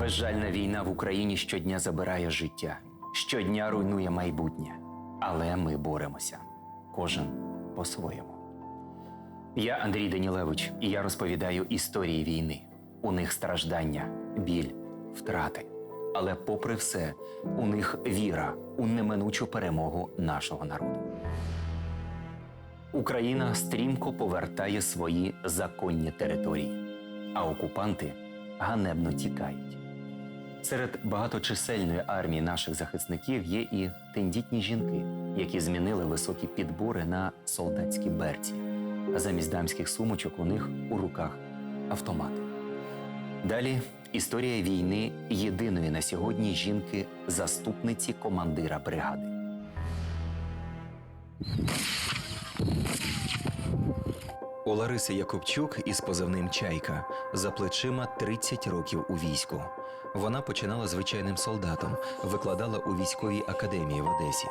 Безжальна війна в Україні щодня забирає життя, щодня руйнує майбутнє. Але ми боремося. Кожен по-своєму. Я Андрій Данілевич, і я розповідаю історії війни. У них страждання, біль, втрати. Але, попри все, у них віра у неминучу перемогу нашого народу. Україна стрімко повертає свої законні території, а окупанти ганебно тікають. Серед багаточисельної армії наших захисників є і тендітні жінки, які змінили високі підбори на солдатські берці, а замість дамських сумочок у них у руках автомати. Далі історія війни єдиної на сьогодні жінки заступниці командира бригади. У Лариси Якубчук із позивним Чайка за плечима 30 років у війську. Вона починала звичайним солдатом, викладала у військовій академії в Одесі.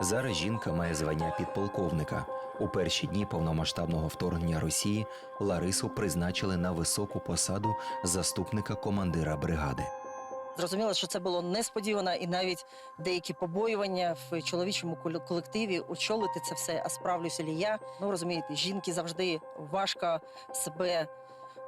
Зараз жінка має звання підполковника. У перші дні повномасштабного вторгнення Росії Ларису призначили на високу посаду заступника командира бригади. Зрозуміло, що це було несподівано, і навіть деякі побоювання в чоловічому колективі очолити це все, а справлюся лі я. Ну розумієте, жінки завжди важко себе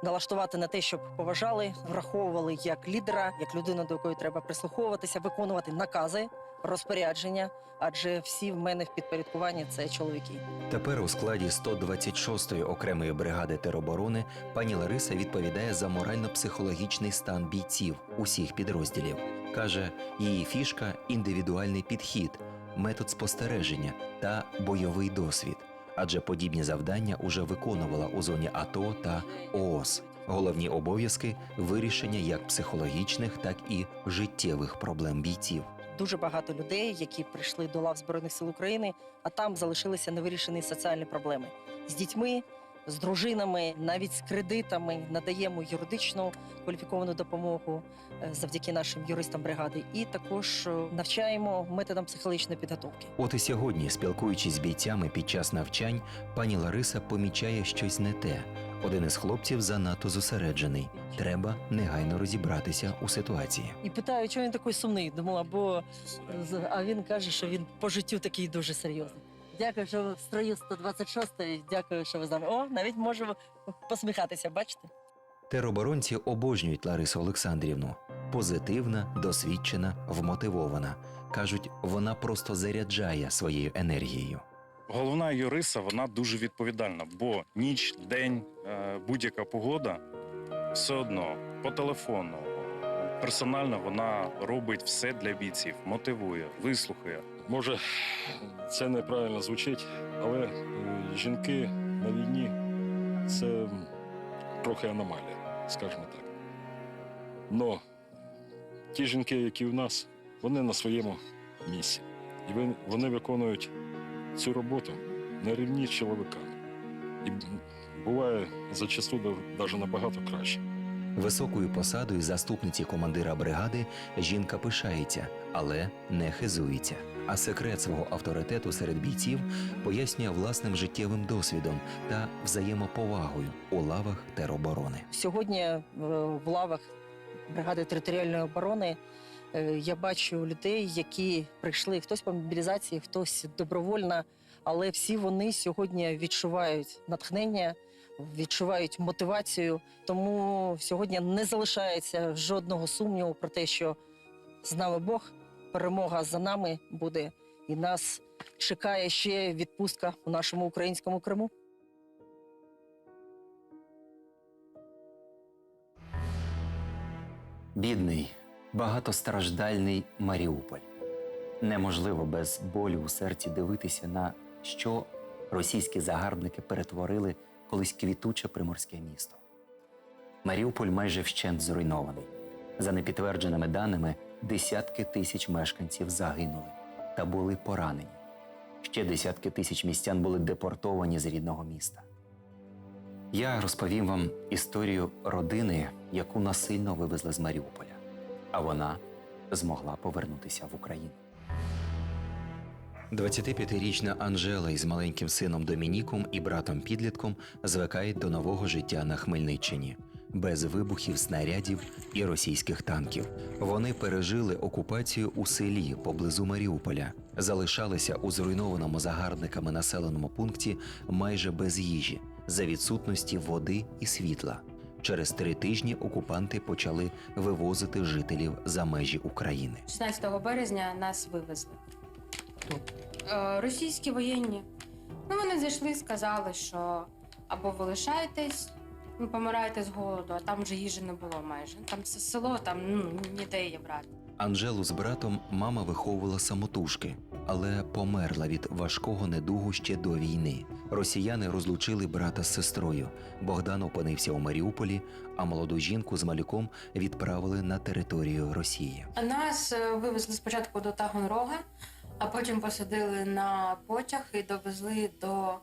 налаштувати на те, щоб поважали, враховували як лідера, як людину, до якої треба прислуховуватися, виконувати накази, розпорядження. Адже всі в мене в підпорядкуванні це чоловіки. Тепер у складі 126-ї окремої бригади тероборони пані Лариса відповідає за морально-психологічний стан бійців усіх підрозділів. Каже, її фішка індивідуальний підхід, метод спостереження та бойовий досвід. Адже подібні завдання уже виконувала у зоні АТО та ООС. Головні обов'язки вирішення як психологічних, так і життєвих проблем бійців. Дуже багато людей, які прийшли до лав Збройних сил України, а там залишилися невирішені соціальні проблеми з дітьми, з дружинами, навіть з кредитами. Надаємо юридичну кваліфіковану допомогу е, завдяки нашим юристам бригади, і також е, навчаємо методам психологічної підготовки. От і сьогодні, спілкуючись з бійцями під час навчань, пані Лариса помічає щось не те. Один із хлопців занадто зосереджений. Треба негайно розібратися у ситуації. І питаю, чого він такий сумний? Думала, бо а він каже, що він по життю такий дуже серйозний. Дякую, що ви в строю 126 Дякую, що ви з нами. О, навіть можемо посміхатися, бачите? Тероборонці обожнюють Ларису Олександрівну. Позитивна, досвідчена, вмотивована. кажуть, вона просто заряджає своєю енергією. Головна юриса вона дуже відповідальна, бо ніч, день, е, будь-яка погода все одно по телефону. Персонально вона робить все для бійців, мотивує, вислухає. Може, це неправильно звучить, але жінки на війні це трохи аномалія, скажімо так. Но ті жінки, які в нас, вони на своєму місці. І вони виконують цю роботу на рівні з чоловіками. І буває зачасту навіть набагато краще. Високою посадою заступниці командира бригади жінка пишається, але не хизується. А секрет свого авторитету серед бійців пояснює власним життєвим досвідом та взаємоповагою у лавах тероборони. Сьогодні е, в лавах бригади територіальної оборони я бачу людей, які прийшли хтось по мобілізації, хтось добровольно, але всі вони сьогодні відчувають натхнення, відчувають мотивацію. Тому сьогодні не залишається жодного сумніву про те, що з нами Бог, перемога за нами буде, і нас чекає ще відпустка у нашому українському Криму. Бідний, багатостраждальний Маріуполь. Неможливо без болю у серці дивитися на що російські загарбники перетворили колись квітуче приморське місто. Маріуполь майже вщент зруйнований. За непідтвердженими даними, десятки тисяч мешканців загинули та були поранені. Ще десятки тисяч містян були депортовані з рідного міста. Я розповім вам історію родини, яку насильно вивезли з Маріуполя, а вона змогла повернутися в Україну. 25-річна Анжела із маленьким сином Домініком і братом підлітком звикають до нового життя на Хмельниччині. без вибухів, снарядів і російських танків. Вони пережили окупацію у селі поблизу Маріуполя, залишалися у зруйнованому загарбниками населеному пункті майже без їжі за відсутності води і світла. Через три тижні окупанти почали вивозити жителів за межі України. 16 березня нас вивезли. Е, Російські воєнні. Ну, вони зайшли, сказали, що або ви лишаєтесь, ви помираєте з голоду, а там вже їжі не було майже. Там це село, там ну, ніде її брати. Анжелу з братом мама виховувала самотужки, але померла від важкого недугу ще до війни. Росіяни розлучили брата з сестрою. Богдан опинився у Маріуполі, а молоду жінку з малюком відправили на територію Росії. Нас е, вивезли спочатку до Таганрога, а потім посадили на потяг і довезли до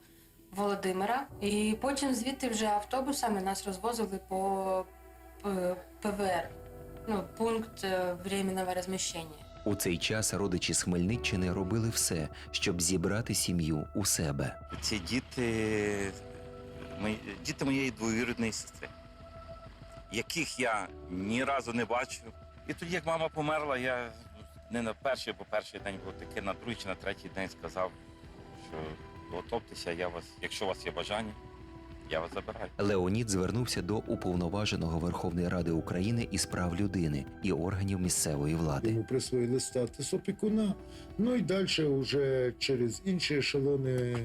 Володимира. І потім звідти вже автобусами нас розвозили по е, ПВР, ну, пункт е, временного розміщення. У цей час родичі з Хмельниччини робили все, щоб зібрати сім'ю у себе. Ці діти, мої, діти моєї двоюрідної сестри, яких я ні разу не бачив. І тоді, як мама померла, я не на перший, бо перший день був такий, на другий чи на третій день сказав, що готовтеся, я вас, якщо у вас є бажання, я вас забираю. Леонід звернувся до уповноваженого Верховної Ради України із прав людини і органів місцевої влади. Йому присвоїли статус опікуна. Ну і далі вже через інші ешелони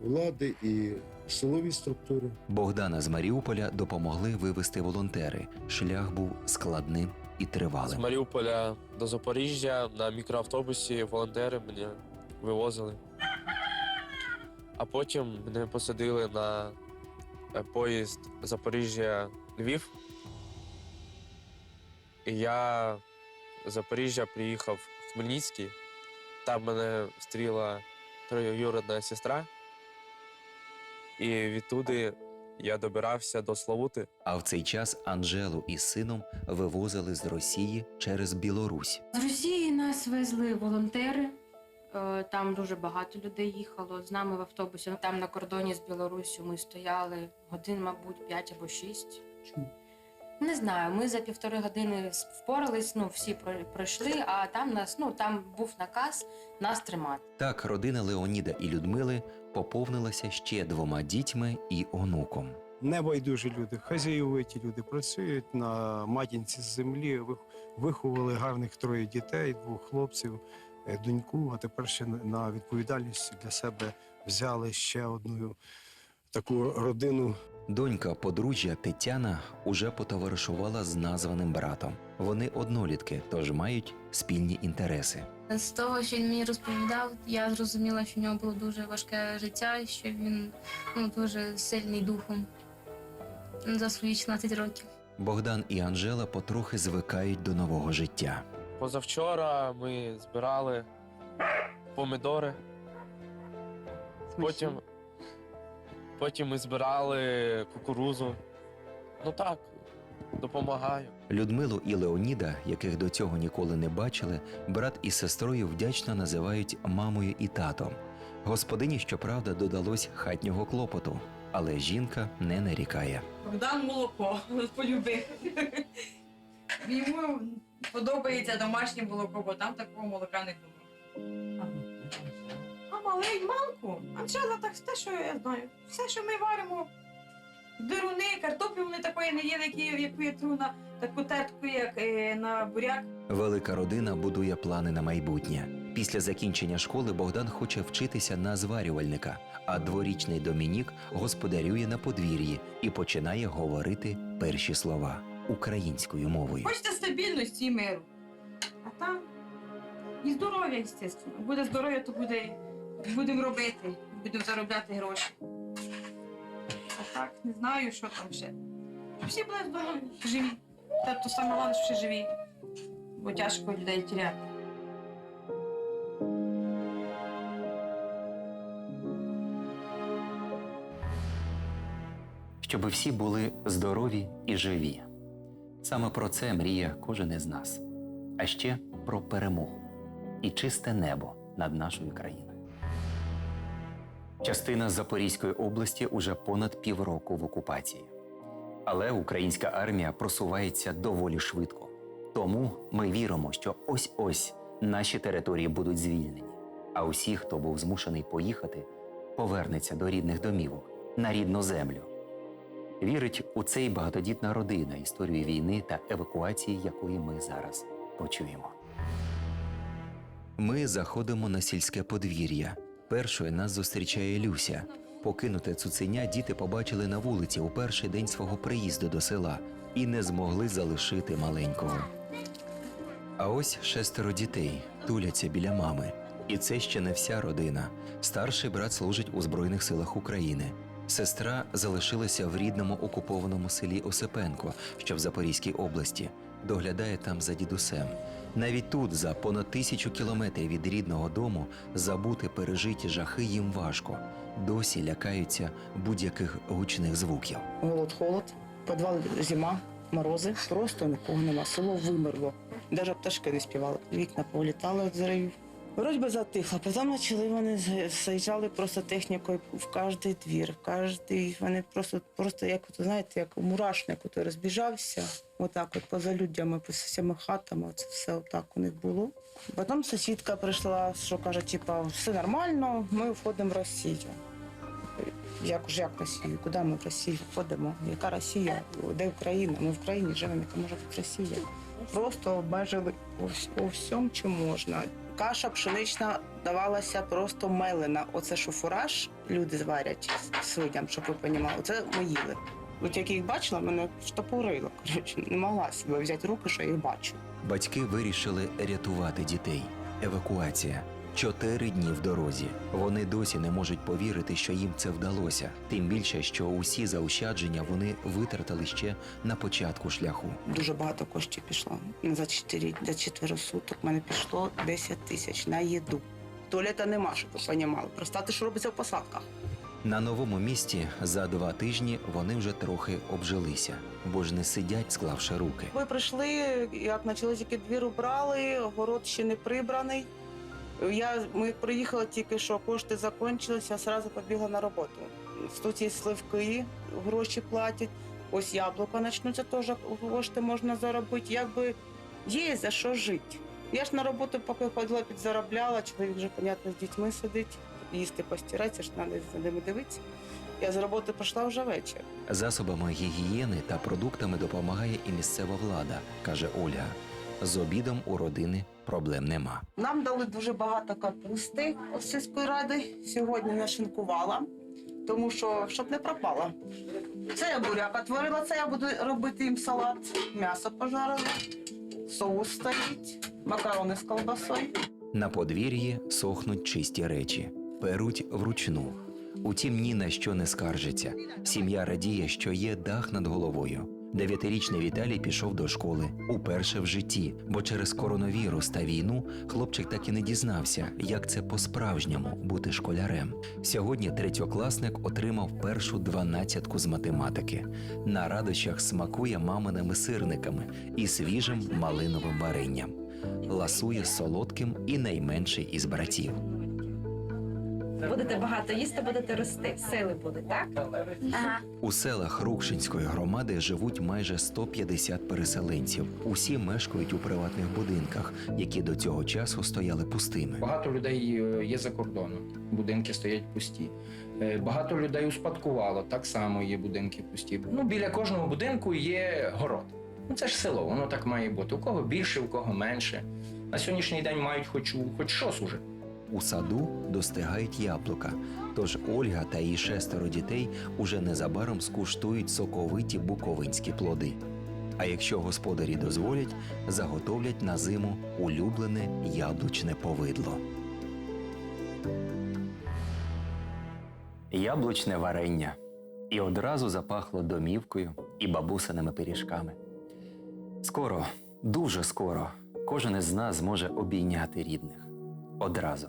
влади і силові структури. Богдана з Маріуполя допомогли вивезти волонтери. Шлях був складним і З тривалим. Маріуполя до Запоріжжя на мікроавтобусі волонтери мене вивозили. А потім мене посадили на е, поїзд Запоріжжя-Львів. І я з Запоріжжя приїхав в Хмельницький. Там мене встріла троюрідна сестра. І відтуди я добирався до Славути. А в цей час Анжелу із сином вивозили з Росії через Білорусь. З Росії нас везли волонтери. Е, Там дуже багато людей їхало з нами в автобусі. Там на кордоні з Білоруссю ми стояли годин, мабуть, 5 або 6. Не знаю, ми за півтори години впорались, ну всі пройшли, а там нас, ну там був наказ нас тримати. Так родина Леоніда і Людмили поповнилася ще двома дітьми і онуком. небайдужі люди, хазяєвиті люди працюють на матінці з землі, вих- виховували гарних троє дітей, двох хлопців, доньку, а тепер ще на- на відповідальність для себе взяли ще одну таку родину Донька подружжя Тетяна уже потоваришувала з названим братом. Вони однолітки, тож мають спільні інтереси. З того, що він мені розповідав, я зрозуміла, що в нього було дуже важке життя, і що він ну, дуже сильний духом за свої 16 років. Богдан і Анжела потрохи звикають до нового життя. Позавчора ми збирали помідори. Потім, потім ми збирали кукурузу. Ну так, допомагаю. Людмилу і Леоніда, яких до цього ніколи не бачили, брат із сестрою вдячно називають мамою і татом. Господині, щоправда, додалось хатнього клопоту, але жінка не нарікає. Богдан молоко полюбив. Йому подобається домашнє молоко, бо там такого молока не було. А малий манку, Анжела, так те, що я знаю. Все, що ми варимо, дируни, картоплю вони такої не їли, які- яку я тру на таку тертку, як е, на буряк. Велика родина будує плани на майбутнє. Після закінчення школи Богдан хоче вчитися на зварювальника, а дворічний Домінік господарює на подвір'ї і починає говорити перші слова українською мовою. Хочете стабільності і миру. А там і здоров'я, звісно. Буде здоров'я, то буде, будемо робити, будемо заробляти гроші. А так, не знаю, що там ще. Всі були здорові, живі. Та то саме головне, що ще живі. Бо тяжко людей теряти. Щоб всі були здорові і живі. Саме про це мріє кожен із нас. А ще про перемогу і чисте небо над нашою країною. Частина Запорізької області уже понад півроку в окупації. Але українська армія просувається доволі швидко. Тому ми віримо, що ось-ось наші території будуть звільнені. А усі, хто був змушений поїхати, повернеться до рідних домівок на рідну землю. Вірить у це й багатодітна родина, історію війни та евакуації, якої ми зараз почуємо. Ми заходимо на сільське подвір'я. Першою нас зустрічає Люся. Покинуте цуценя діти побачили на вулиці у перший день свого приїзду до села і не змогли залишити маленького. А ось шестеро дітей туляться біля мами. І це ще не вся родина. Старший брат служить у Збройних силах України. Сестра залишилася в рідному окупованому селі Осипенко, що в Запорізькій області, доглядає там за дідусем. Навіть тут, за понад тисячу кілометрів від рідного дому, забути пережиті жахи їм важко. Досі лякаються будь-яких гучних звуків. Голод, холод, підвал зима, морози. Просто нікого нема. Село вимерло. Навіть пташки не співали. Вікна повлітали від зривів. Вроді би затихло. Потім почали вони заїжджали просто технікою в кожний двір, в кожний. Вони просто, просто як от, знаєте, як мурашник от розбіжався. Отак, от поза людьми, по всіми хатами. Це все отак у них було. Потім сусідка прийшла, що каже, типа, все нормально, ми входимо в Росію. Як ж як Росію? Куди ми в Росію входимо? Яка Росія? Де Україна? Ми в країні живемо, яка може бути Росія. Просто обмежили у всьому, чи можна. Каша пшенична давалася просто мелена. Оце що фураж люди зварять свиням, щоб ви розуміли. Оце ми їли. От як їх бачила, мене штопорило. Коротше, не могла себе взяти руки, що їх бачу. Батьки вирішили рятувати дітей. Евакуація. Чотири дні в дорозі. Вони досі не можуть повірити, що їм це вдалося. Тим більше, що усі заощадження вони витратили ще на початку шляху. Дуже багато коштів пішло. За 4, за четверо суток мене пішло 10 тисяч на їду. Туалета нема, щоб ви розуміли. Простати, що робиться в посадках. На новому місці за два тижні вони вже трохи обжилися, бо ж не сидять, склавши руки. Ви прийшли, як почали тільки двір убрали, город ще не прибраний. Я, ми приїхали тільки що, кошти закінчилися, одразу побігла на роботу. Тут є сливки, гроші платять. Ось яблука почнуться, теж кошти можна заробити. Якби є за що жити. Я ж на роботу поки ходила, підзаробляла, чоловік вже, понятно, з дітьми сидить, їсти постиратися, ж треба за ними дивитися. Я з роботи прийшла вже вечір. Засобами гігієни та продуктами допомагає і місцева влада, каже Ольга. З обідом у родини проблем нема. Нам дали дуже багато капусти з сільської ради. Сьогодні нашинкувала, тому що щоб не пропала. Це я буряк отворила, це я буду робити їм салат. М'ясо пожарила, соус стоїть, макарони з колбасою. На подвір'ї сохнуть чисті речі, перуть вручну. Утім, ні на що не скаржиться. Сім'я радіє, що є дах над головою. Дев'ятирічний Віталій пішов до школи уперше в житті, бо через коронавірус та війну хлопчик так і не дізнався, як це по-справжньому бути школярем. Сьогодні третьокласник отримав першу дванадцятку з математики. На радощах смакує маминими сирниками і свіжим малиновим варенням. Ласує солодким і найменший із братів. Будете багато їсти, будете рости. Сили будуть, так? Ага. У селах Рукшинської громади живуть майже 150 переселенців. Усі мешкають у приватних будинках, які до цього часу стояли пустими. Багато людей е, є за кордоном, будинки стоять пусті. Е, Багато людей успадкувало, так само є будинки пусті. Ну, біля кожного будинку є город. Ну, це ж село, воно так має бути. У кого більше, у кого менше. На сьогоднішній день мають хоч, хоч щось уже. У саду достигають яблука. Тож Ольга та її шестеро дітей уже незабаром скуштують соковиті буковинські плоди. А якщо господарі дозволять, заготовлять на зиму улюблене яблучне повидло. Яблучне варення. І одразу запахло домівкою і бабусиними пиріжками. Скоро, дуже скоро, кожен із нас зможе обійняти рідних. Одразу,